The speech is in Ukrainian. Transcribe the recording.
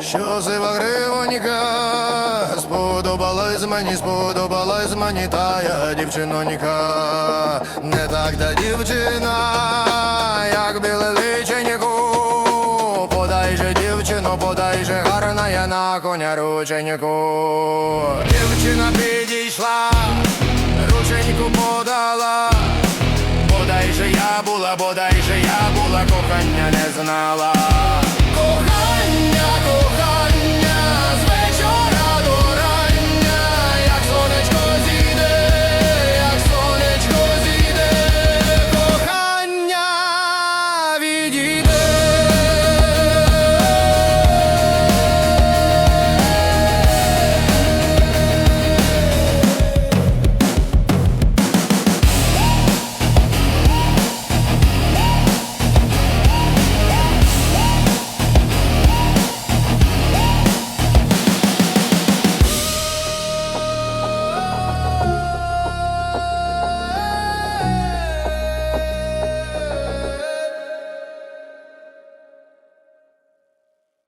Що сива гривонька, сподобалась мені, сподобалась мені тая дівчинонька, не так та дівчина, як біле личеньку. Подай же дівчино, подай же гарна я на коня рученьку. Дівчина підійшла, була, бодай же я була, кохання не знала.